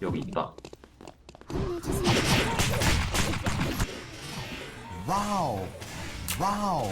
여기 있다. 와우. 와우.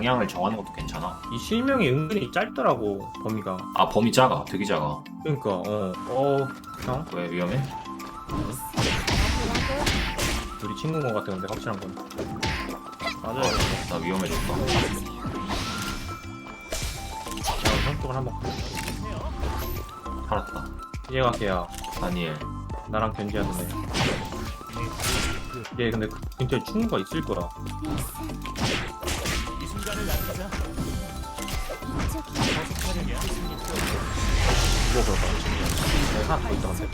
방향을 정하는 것도 괜찮아. 이 실명이 은근히 짧더라고 범위가 아 범위 작아, 되게 작아. 그러니까 어어 형? 왜 위험해? 우리 친구인 것 같아 근데 확실한 건 맞아요 나 위험해졌다. 형 성격을 한번 살았다. 얘가 걔야 다니엘. 나랑 견제하던 애얘 근데 그 근처에 친구가 있을 거야 이거 그럴까 네, 하나 더 있다 근데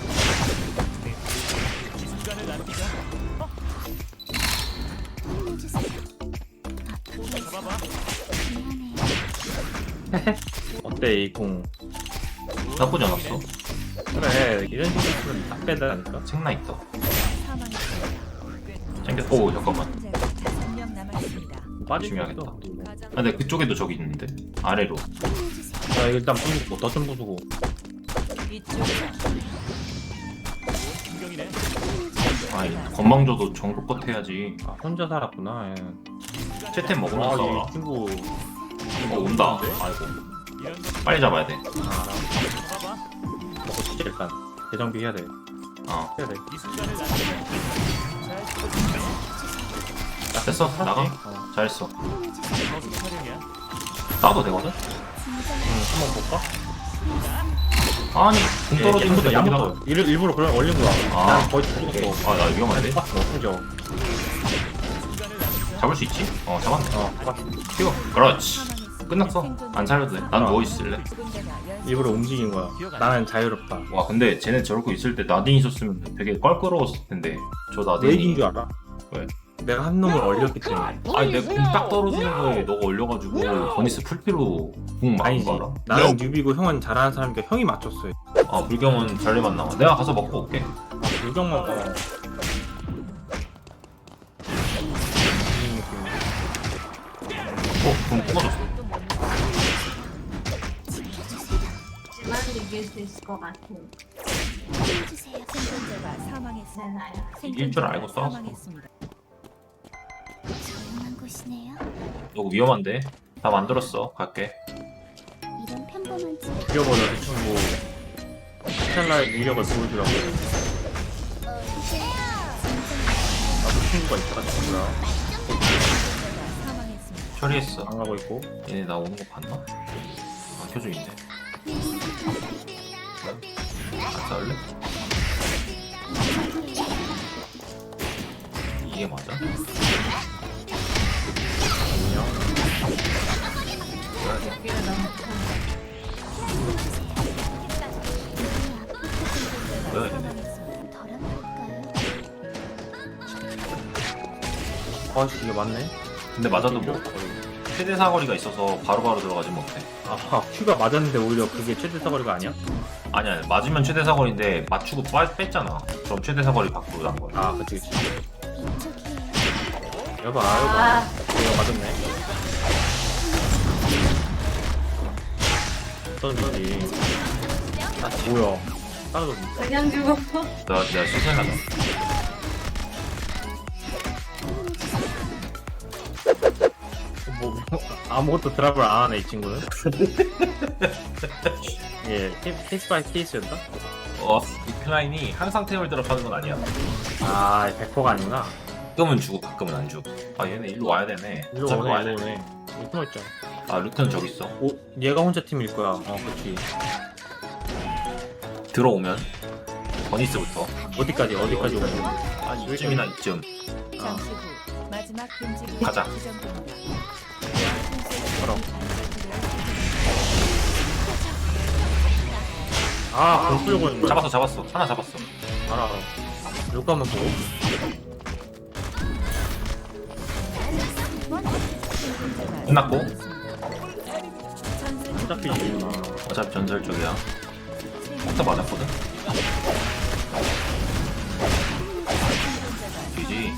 어때 이공 나쁘지 않았어. 그래 이런 식으로 쓰면 딱 빼다니까 생나 있다. 챙겼. 오 잠깐만. 중요하겠다. 아, 근데 그쪽에도 저기 있는데 아래로. 자 일단 부수고 더좀 부수고 아이 건망져도 정도껏 해야지. 아 혼자 살았구나 예. 채템 먹으면서 싸워라. 이 친구 어 온다. 아이고. 빨리 잡아야 돼. 아, 먹고 진짜 일단 대정비 해야 돼 어. 해야 돼 됐어. 나가. 어. 잘했어. 싸도 되거든? 응 한번 볼까? 아니 공 떨어지는 부터 데 야부터 여기다가 일, 일부러 그런 올린 거야 아. 난 거의 죽었어 아나 위험한데? 어 잡을 수 있지? 어 잡았네 어. 튀어 그렇지 끝났어 안 살려도 돼난 어. 누워있을래 일부러 움직인 거야 나는 자유롭다 와 근데 쟤네 저러고 있을 때 나딘 있었으면 되게 껄끄러웠을 텐데 저왜 이긴 나딘이 줄 알아? 왜? 내가 한 놈을 얼렸기 때문에 아니 내 공 딱 떨어지는 거에 너가 올려가지고 버니스 풀피로 공 아니지 거 알아? 나는 뉴비고 형은 잘하는 사람이니까 형이 맞췄어요 아 불경은 잘리만 나와 내가 가서 먹고 올게 물경만 봐 어공 뽑아줬어 지만 이길 수 있을 것 같아. 생존자가 사망했습니다. 나야. 이길 줄 알고 싸웠어. 사망했습니다. 조용한 곳이네요. 너무 위험한데 다 만들었어 갈게 이런 평범한 집. 죽여버려 그 친구 스텔라의 위력을 보여주라고 나도 친구가 있다 친구야 생존자가 사망했습니다. 처리했어 안 가고 있고 얘네 나 오는 거 봤나? 아 켜져 있네 같이 할래? 이게 맞아? 여기를 너무? 아씨 이게 맞네. 근데 맞아도 뭐 최대 사거리가 있어서 바로바로 들어가지 못해 아 큐가 맞았는데 오히려 그게 최대 사거리가 아니야? 아니 아니 맞으면 최대 사거리인데 맞추고 빠, 뺐잖아. 그럼 최대 사거리 밖으로 난 거야. 아 그치 그치. 여봐 여봐. 아, 이거 맞았네 소리 아 뭐야. 따라졌네. 그냥 죽었어. 나 내가 수생하자 뭐, 뭐 아무것도 드랍을 안 하네 이 친구는? 예 케- 케이스 바이 케이스였다? 어, 이 클라인이 항상 템을 드랍하는 건 아니야. 아 100%가 아니구나 가끔은 주고 가끔은 안 주고. 아 얘네 일로 와야 되네. 일로 와야 오네 일로 되네. 오네. 여기 숨어있잖아 아 루트는 저기 있어. 오 얘가 혼자 팀일 거야. 어 그치 들어오면? 버니스부터. 어디까지 어디까지 오는 거야? 한 이쯤이나 이쯤. 잠시 후 마지막 금지 가자. 지정됩니다. 그럼. 아공 끌고 있는 거야 잡았어 잡았어. 하나 잡았어. 알아 알아. 요거 한번 보고 끝났고? 안 잡히지구나. 어차피 전설 쪽이야. 또 맞았거든? GG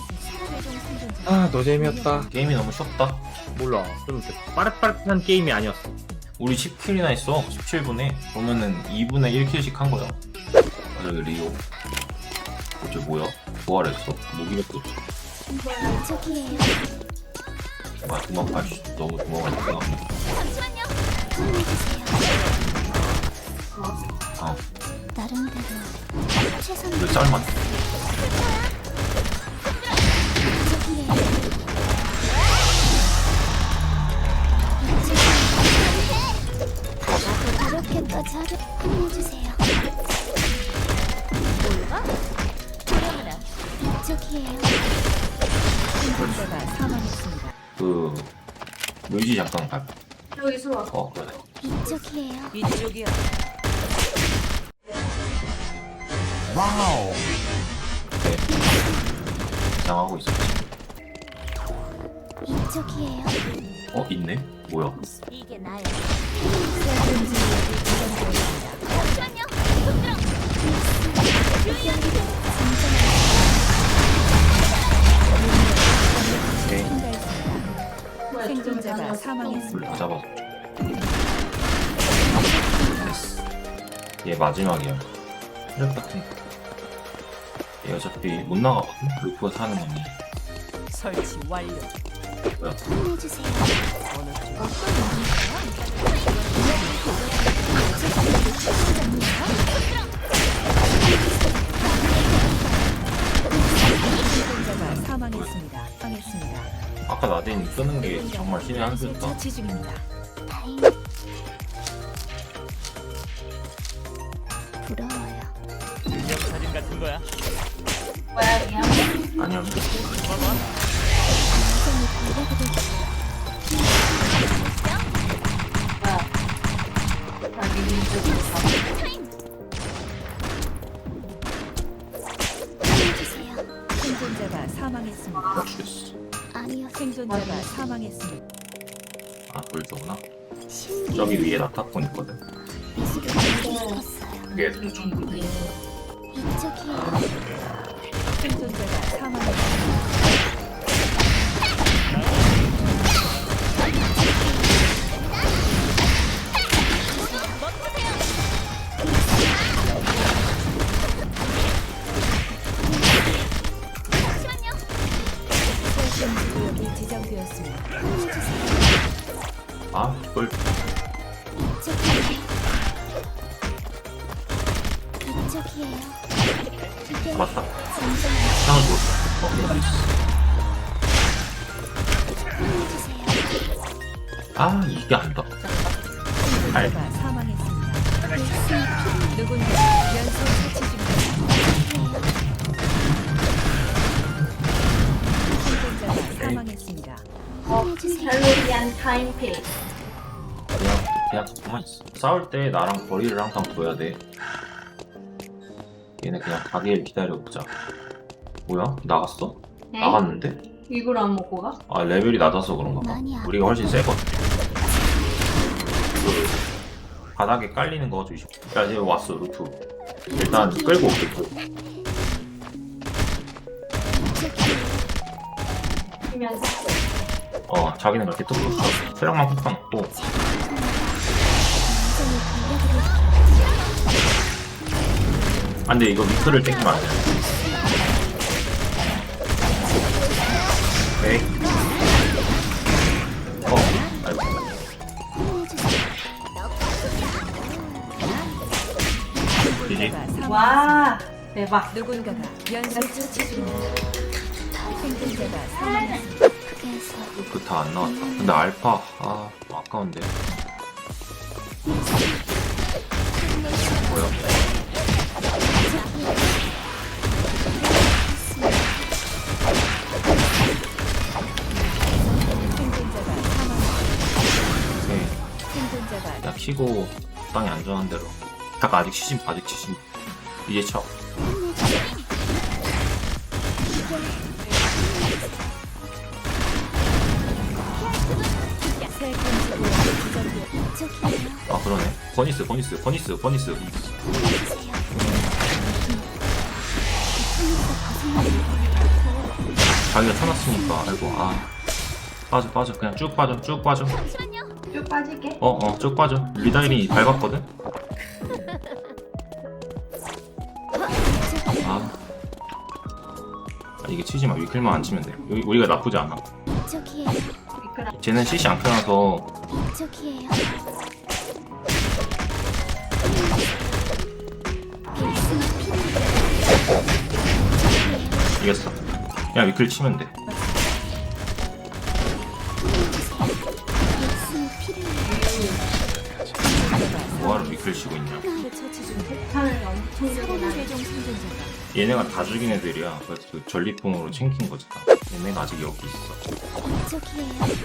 아 노잼이었다. 게임이 너무 쉬웠다. 몰라. 좀 빠릇빠릇한 게임이 아니었어. 우리 10킬이나 했어. 17분에. 그러면은 2분에 1킬씩 한 거야. 아, 저기 리오. 어째 뭐야? 부활했어. 무기력도 저기에요. 아 도망가 씨 너무 도망가니까 잠시만요. 힘내주세요. 아 나름대로 최선을 왜 짤만. 이렇게까지 하려 그 묘지 잠깐 갈까 여기 수아. 어 그래 이쪽이에요. 이쪽이요. 와우. 네 이상하고 있었지 이쪽이에요. 어 있네 뭐야 이게 지정되었습니다. 잠시만요. 부끄러. 오케이 생존자가 사망했습니다. 잡았어 됐어 얘 마지막이야 혈 같은 거 얘 어차피 못 나가거든 루프가 사는 거니 설치 완료. 뭐야 힘내주세요. 어느 쪽? 생존자가 사망했습니다. 사망했습니다. 아까 나딘 쓰는 게 정말 신의 한 수였다 처치 중입니다. 다행. 부러워요. 뭐야, 그냥. 아니야 인생이 달려들을 뭐야. 자기 있어. 생존자가 사망했습니다. 아 신기. 저기 위에 나타폰 있거든. 그게 좀 불리 이쪽이에요. 생존자가 사망했습니다. 입니다. 생존자가 사망했습니다. 어, 헬로리안 타임페이. 그냥 그냥 가만 있어 싸울 때 나랑 거리를 항상 둬야 돼 얘네 그냥 가게를 기다려보자. 뭐야? 나갔어? 네? 나갔는데? 이걸 안 먹고 가? 아 레벨이 낮아서 그런가 봐. 많이 우리가 훨씬 세거든. 그 바닥에 깔리는 거 조심. 야 이제 왔어 루프. 일단 끌고 올게 끌고. 어. 자기는 그렇게 뚝 tus어 체력만 푹 먹고 아 근데 이거 미크를 땡기면 안돼 오케이 어 아이고. 와, 대박. 누군가가 연쇄 처치 중입니다. 생존자가 사망했습니다. 그래서 그다안 나왔다 근데 알파 아 아까운데 뭐야 치고 땅이 안전한 대로. 잠깐 아직 치심 아직 치심 이제 쳐. 아 그러네. 버니스 버니스 버니스 버니스. 자기가 쳐놨으니까 아이고 아. 빠져 빠져. 그냥 쭉 빠져 쭉 빠져 쭉 빠질게. 어 어 쭉 빠져 리다일이 밟았거든 아 아, 이게 치지 마 위클만 안 치면 돼 여기 우리가 나쁘지 않아 이쪽이에요. 미끄러. 쟤는 CC 안 켜놔서 이쪽이에요. 이겼어 그냥 위클 치면 돼 뭐하러 위클 치고 있냐? 얘네가 다 죽인 애들이야. 그래서 그 전리품으로 챙긴 거지 다 얘네가 아직 여기 있어.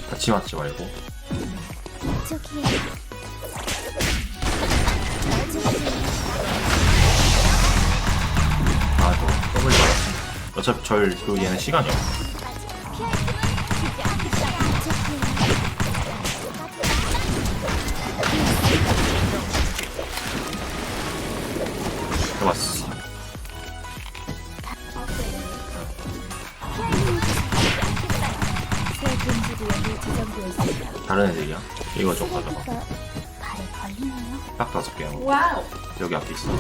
같이 맞지 말고. 아저 더블 받았어. 어차피 절 그리고 얘는 시간이 없어 여기 앞에 있어.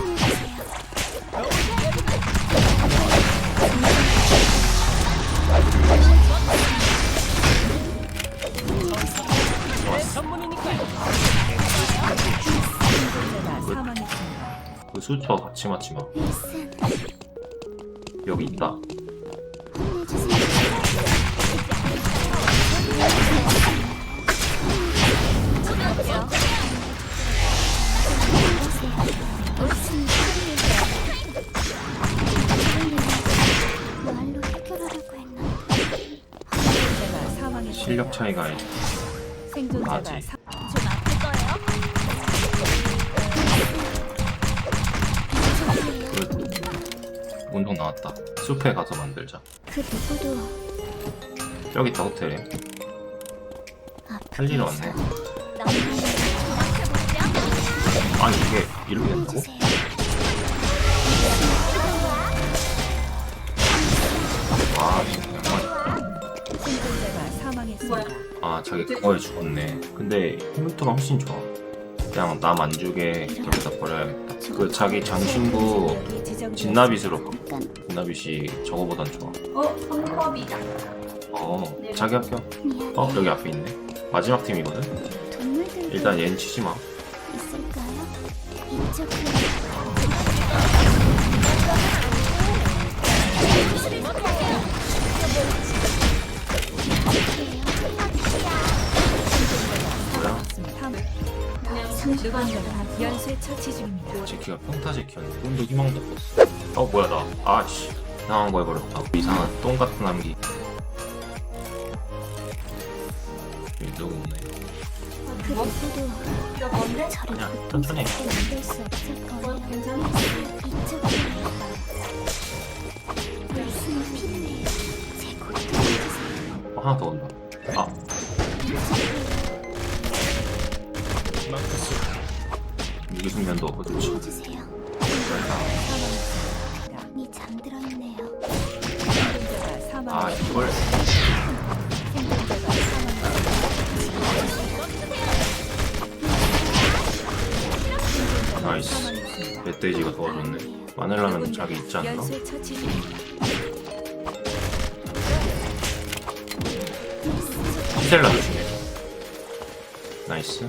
그 수초 같이 맞지 마. 여기 있다 실력 차이가 생존자가 맞지. 사... 좀 아플 거예요? 그 운동 나왔다. 숲에 가서 만들자. 그 누구도 여기 있다 호텔에. 할 일이 왔네 아니 이게 이렇게 된다고? 양말 생존자가 사망했습니다. 아 자기 그거에 죽었네 근데 컴퓨터가 훨씬 좋아 그냥 남 안 주게 여기다 버려야겠다 그 자기 장신구. 진나빗으로 바- 일단 진나빗이 저거보단 좋아 어, 성법이다. 어 자기 합격. 어 여기 앞에 있네 마지막 팀이거든 일단 얜 치지 마 연쇄. 제키가 평타 제키였네 꿈도 희망도 없었어. 어 뭐야 나. 아씨. 이상한 거 해버렸다 이상한 똥 같은 여기. 누구 없네 저를 그냥 천천히 해. 고통스럽게 만들 수 없을 어, 거예요. 괜찮아? 이쪽으로 윌슨 필요해요. 제 고통 해주세요. 어, 하나 더 온다 아 무기 숙련도 없고 좋지 해주세요. 이 잠들어 있네요. 생존자가 아. 이걸. 나이스 사망했습니다. 멧돼지가 도와줬네 마늘라면 자기 있지 않나? 히셀라 조심해 나이스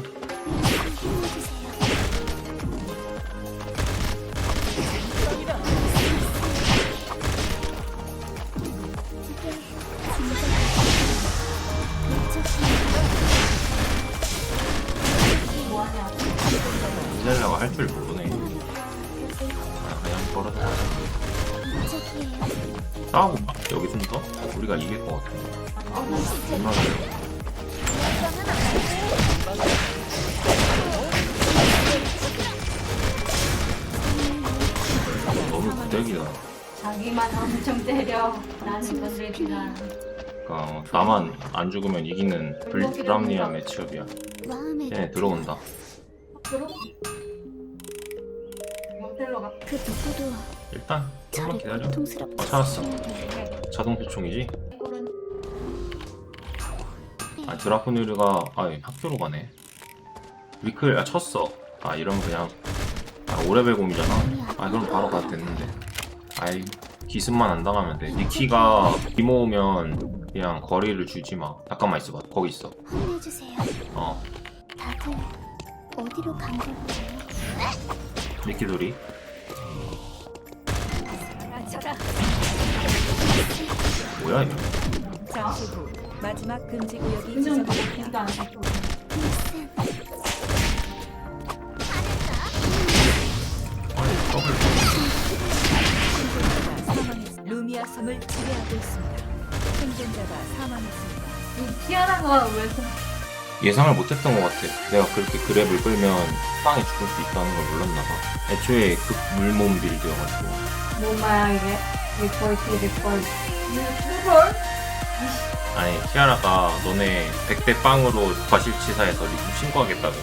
우리가 이길 것 같은데. 존나 너무 부대기다. 자기만 엄청 때려. 나는 건들기나. 그러니까 나만 안 죽으면 이기는 불합리한 매치업이야. 마음에 들어온다. 어, 그럼 로 가. 그 누구도 일단 좀만 기다려. 어, 찾았어. 자동 표총이지? 꼴은 아 드라코니르가 아 학교로 가네. 위클 아 쳤어. 아 이러면 그냥 아 오레벨 곰이잖아. 아 그럼 바로 가도 됐는데. 아이 기습만 안 당하면 돼. 니키가 비 모으면 그냥 거리를 주지 마. 잠깐만 있어봐. 거기 있어. 어 다들 어디로 간 걸까요? 니키 소리. 사라져라. 뭐야 이거? 잠시 후 마지막 금지 구역이 지정됩니다. 아니 더블. 생존자가 사망했습니다. 루미아 섬을 지배하고 있습니다. 생존자가 사망했습니다. 이 티아라가 왜 서- 예상을 못했던 것 같아. 내가 그렇게 그랩을 끌면 빵에 죽을 수 있다는 걸 몰랐나 봐. 애초에 급 물몸 빌드여가지고. 뭔 말야 이게? 리펄 티 리펄. 리펄? 아니 티아라가 너네 100대 빵으로 과실치사해서 리좀 신고하겠다고